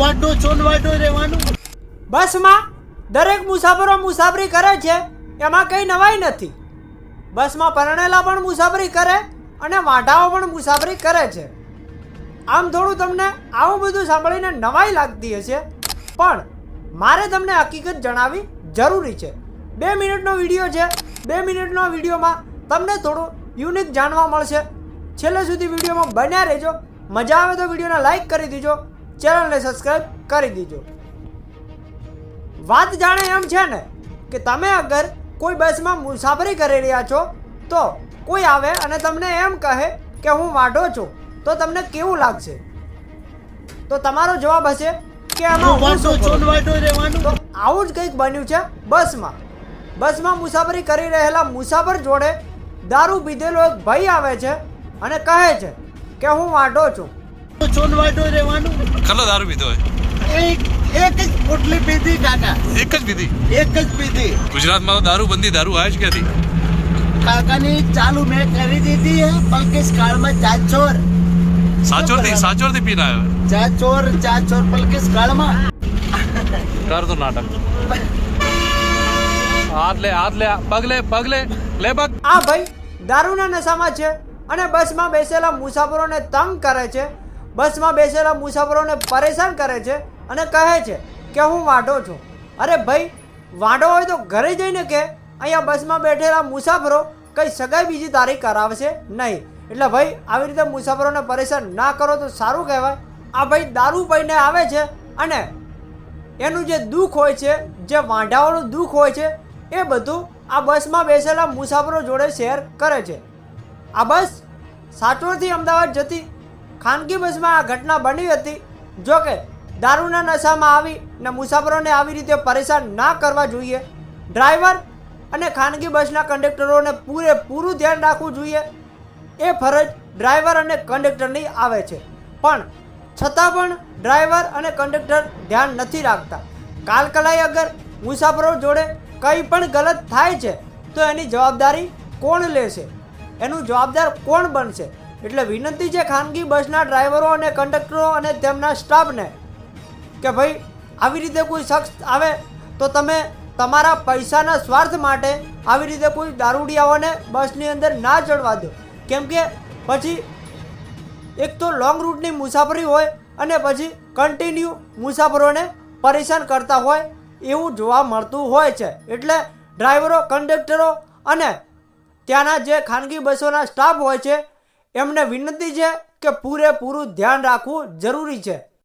વાટો Chon વાડો રહેવાનું. બસમાં દરેક મુસાફરો મુસાફરી કરે છે, એમાં કંઈ નવાઈ નથી. બસમાં પરણેલા પણ મુસાફરી કરે અને વાંઢાઓ પણ મુસાફરી કરે છે. આમ થોડું તમને આવું બધું સાંભળીને નવાઈ લાગતી હશે, પણ મારે તમને હકીકત જણાવવી જરૂરી છે. બે મિનિટનો વીડિયો છે, બે મિનિટનો વિડીયોમાં તમને થોડું યુનિક જાણવા મળશે. છેલ્લે સુધી વિડીયોમાં બન્યા રહેજો. મજા આવે તો વિડીયોને લાઈક કરી દીજો. ચેનલને સબસ્ક્રાઈબ કરી દીજો. વાત જાણે એમ છે ને કે તમે અગર કોઈ બસમાં મુસાફરી કરી રહ્યા છો તો કોઈ આવે અને તમને એમ કહે કે હું વાઢો છું તો તમને કેવું લાગશે? તો તમારો જવાબ હશે કે આમાં હું શું કરું? તો આવું જ કંઈક બન્યું છે બસમાં. બસમાં મુસાફરી કરી રહેલા મુસાફર જોડે દારૂ પીધેલો એક ભાઈ આવે છે અને કહે છે કે હું વાઢો છું. રહેવાનું કલો દારૂ પીધો હોય? એક એક જ પોટલી પીધી કાકા. એક જ પીધી? એક જ પીધી. ગુજરાતમાં તો દારૂ બંધી દારૂ આવે જ ક્યાંથી? કાકાની ચાલુ મેં કરી દીધી હે પલકેશ કાળમાં ચાચોર. સાચોરથી સાચોરથી પીને આવ્યો? ચાચોર ચાચોર પલકેશ કાળમાં? કર તો નાટક. હાથ લે હાથ લે પગલે પગલે લે પગ. આ ભાઈ દારૂના નશામાં છે અને બસમાં બેસેલા મુસાફરોને તંગ કરે છે. બસમાં બેસેલા મુસાફરોને પરેશાન કરે છે અને કહે છે કે હું વાંઢો છું. અરે ભાઈ, વાંઢો હોય તો ઘરે જઈને કે? અહીંયા બસમાં બેઠેલા મુસાફરો કંઈ સગાઈ બીજી તારીખ કરાવશે નહીં. એટલે ભાઈ, આવી રીતે મુસાફરોને પરેશાન ના કરો તો સારું કહેવાય. આ ભાઈ દારૂ પીને આવે છે અને એનું જે દુઃખ હોય છે, જે વાંઢાઓનું દુઃખ હોય છે, એ બધું આ બસમાં બેસેલા મુસાફરો જોડે શેર કરે છે. આ બસ સાચોરથી અમદાવાદ જતી ખાનગી બસમાં આ ઘટના બની હતી. જો કે દારૂના નશામાં આવી ને મુસાફરોને આવી રીતે પરેશાન ના કરવા જોઈએ. ડ્રાઈવર અને ખાનગી બસના કંડક્ટરોને પૂરેપૂરું ધ્યાન રાખવું જોઈએ. એ ફરજ ડ્રાઈવર અને કંડક્ટરની આવે છે. પણ, છતાં પણ ડ્રાઈવર અને કંડક્ટર ધ્યાન નથી રાખતા. કાલકલાઈ અગર મુસાફરો જોડે કંઈ પણ ગલત થાય છે, તો એની જવાબદારી કોણ લેશે? એનું જવાબદાર કોણ બનશે? એટલે વિનંતી છે ખાનગી બસના ડ્રાઈવરો અને કંડક્ટરો અને તેમના સ્ટાફને કે ભાઈ, આવી રીતે કોઈ શખ્સ આવે તો તમે તમારા પૈસાના સ્વાર્થ માટે આવી રીતે કોઈ દારૂડિયાઓને બસની અંદર ના ચડવા દો. કેમ કે પછી એક તો લોંગ રૂટની મુસાફરી હોય અને પછી કન્ટિન્યુ મુસાફરોને પરેશાન કરતા હોય એવું જોવા મળતું હોય છે. એટલે ડ્રાઈવરો, કંડક્ટરો અને ત્યાંના જે ખાનગી બસોના સ્ટાફ હોય છે એમને વિનંતી છે કે પૂરેપૂરું ધ્યાન રાખવું જરૂરી છે.